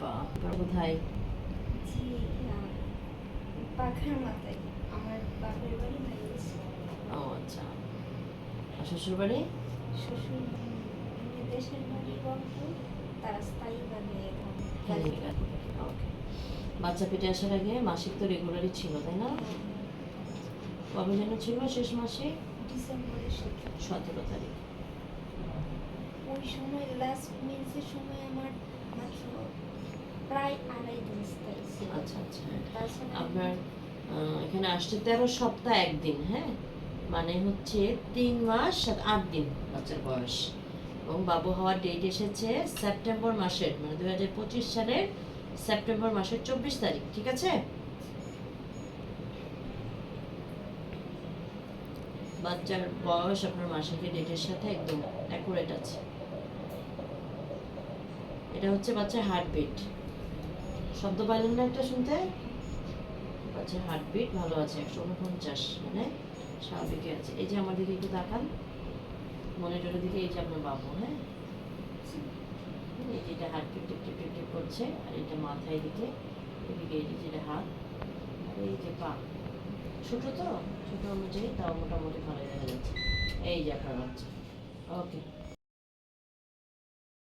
বাবা কোথায়? পাখার মাথায়। আমার বাপের বাড়ি ও আচ্ছা। আর শ্বশুর বাড়ি শ্বশুর উম, দেশের বাড়ি রংপুর। তারা স্থায়ীভাবে এখন ওকে। বাচ্চা পেটে আসার আগে মাসিক তো রেগুলারই ছিল তাই না? কবে যেন ছিল শেষ মাসে? ডিসেম্বরের সতেরো। তারিখ। ওই সময় লাস্ট মেন্সের সময় আমার মাত্র প্রায় আড়াই দিন আচ্ছা আচ্ছা। আপনার এখানে আসছে তেরো সপ্তাহ একদিন হ্যাঁ? মানে হচ্ছে তিন মাস আট দিন বাচ্চার বয়স। এবং বাবু হওয়ার ডেট এসেছে সেপ্টেম্বর মাসের মানে দু হাজার পঁচিশ সালের সেপ্টেম্বর মাসের চব্বিশ তারিখ ঠিক আছে? বাচ্চার বয়স আপনার মাসের ডেটের সাথে একদম অ্যাকুরেট আছে। এটা হচ্ছে বাচ্চার হার্টবিট শব্দ পাইলেন না একটা শুনতে? বাচ্চার হার্টবিট ভালো আছে, একশো উনপঞ্চাশ মানে স্বাভাবিকই আছে। এই যে আমার দিকে একটু তাকান। মনিটরের দিকে এই যে আপনার বাবু হ্যাঁ? এই যে এটা হার্টবিট টিপ টিপ টিপ টিপ করছে, আর এটা মাথায় দিকে, এদিকে, এই যেটা হাত, আর এই যে পা। ছোট তো? ছোট অনুযায়ী তাও মোটামুটি ভালো দেখা যাচ্ছে। এই যে আপনার ওকে